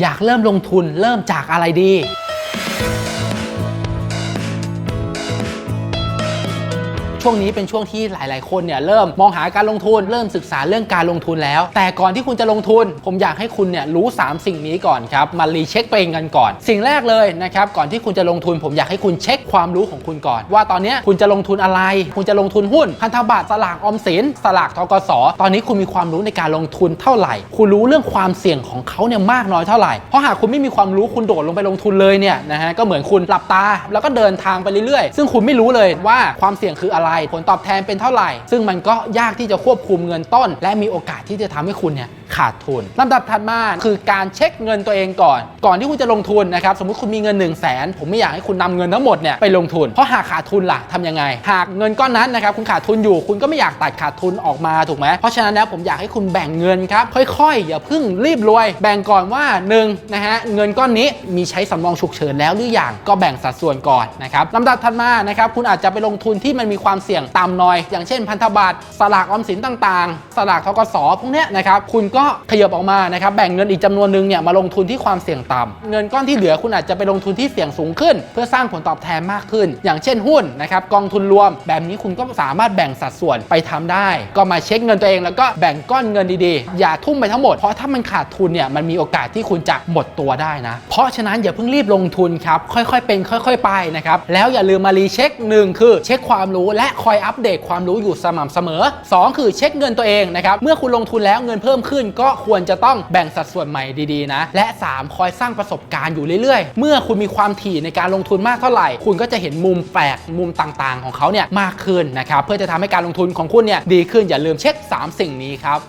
อยากเริ่มลงทุนเริ่มจากอะไรดี ช่วงนี้เป็นช่วงที่หลาย ๆ คนเนี่ยเริ่มมองหาการลงทุน เริ่มศึกษาเรื่องการลงทุนแล้ว แต่ก่อนที่คุณจะลงทุน ผมอยากให้คุณเนี่ยรู้ 3 สิ่งนี้ก่อนครับมารีเช็คตัวเองกันก่อน สิ่งแรกเลยนะครับก่อนที่คุณจะลงทุน ผมอยากให้คุณเช็คความรู้ของคุณก่อน ว่าตอนนี้คุณจะลงทุนอะไร คุณจะลงทุนหุ้นพันธบัตรสลากออมสินสลากทกสตอนนี้คุณมีความรู้ในการลงทุนเท่าไหร่ คุณรู้เรื่องความเสี่ยงของเขาเนี่ยมากน้อยเท่าไหร่เพราะหากคุณไม่มีความรู้คุณโดดลงไปลงทุนเลยเนี่ยนะฮะก็เหมือนคุณหลับตา แล้วก็เดินทางไปเรื่อยๆ ซึ่งคุณไม่รู้เลยว่าความเสี่ยงคืออะไรผลตอบแทนเป็นเท่าไหร่ ซึ่งมันก็ยากที่จะควบคุมเงินต้น และมีโอกาสที่จะทำให้คุณเนี่ย ขาดทุนลำดับถัดมาคือการเช็คเงินตัวเองก่อน ก่อนที่คุณจะลงทุนนะครับสมมติคุณมีเงิน 1 0 0 0 0แสนผมไม่อยากให้คุณนำเงินทั้งหมดเนี่ยไปลงทุน เพราะหากขาดทุนล่ะทำยังไง หากเงินก้อนนั้นนะครับคุณขาดทุนอยู่คุณก็ไม่อยากตัดขาดทุนออกมาถูกไหมเพราะฉะนั้นแล้วผมอยากให้คุณแบ่งเงินครับค่อยๆ อย่าเพิ่งรีบรวย แบ่งก่อนว่า1นงนะฮะเงินก้อนนี้มีใช้สำรองฉุกเฉินแล้วหรือยังก็แบ่งสัดส่วนก่อนนะครับลำดับถัดมานะครับคุณอาจจะไปลงทุนที่มันมีความเสี่ยงต่ำหน่อย อย่างเช่น พันธบัตรสลากออมสินต่างๆ สลากทกสพวกเนี้ยนะครับคุณก็็ขยับออกมานะครับแบ่งเงินอีกจำนวนหนึ่งเนี่ยมาลงทุนที่ความเสี่ยงต่ำเงินก้อนที่เหลือคุณอาจจะไปลงทุนที่เสี่ยงสูงขึ้น เพื่อสร้างผลตอบแทนมากขึ้น อย่างเช่นหุ้นนะครับกองทุนรวม แบบนี้คุณก็สามารถแบ่งสัดส่วนไปทำได้ ก็มาเช็คเงินตัวเอง แล้วก็แบ่งก้อนเงินดีๆ อย่าทุ่มไปทั้งหมดเพราะถ้ามันขาดทุนเนี่ยมันมีโอกาสที่คุณจะหมดตัวได้นะ เพราะฉะนั้นอย่าเพิ่งรีบลงทุนครับค่อยๆ เป็นค่อย ๆ ไปนะครับแล้วอย่าลืมมารีเช็คหนึ่งคือเช็คความรู้และคอยอัปเดตความรู้อยู่สม่ำเสมอสองคือเช็คเงินตัวเองนะครับเมื่อคุณลงทุนแล้วเงินเพิ่มขึ้นก็ควรจะต้องแบ่งสัดส่วนใหม่ดีๆนะ และ 3 คอยสร้างประสบการณ์อยู่เรื่อยๆ เมื่อคุณมีความถี่ในการลงทุนมากเท่าไหร่ คุณก็จะเห็นมุมแปลกมุมต่างๆ ของเขาเนี่ยมากขึ้นนะครับเพื่อจะทำให้การลงทุนของคุณเนี่ยดีขึ้นอย่าลืมเช็ค 3 สิ่งนี้ครับ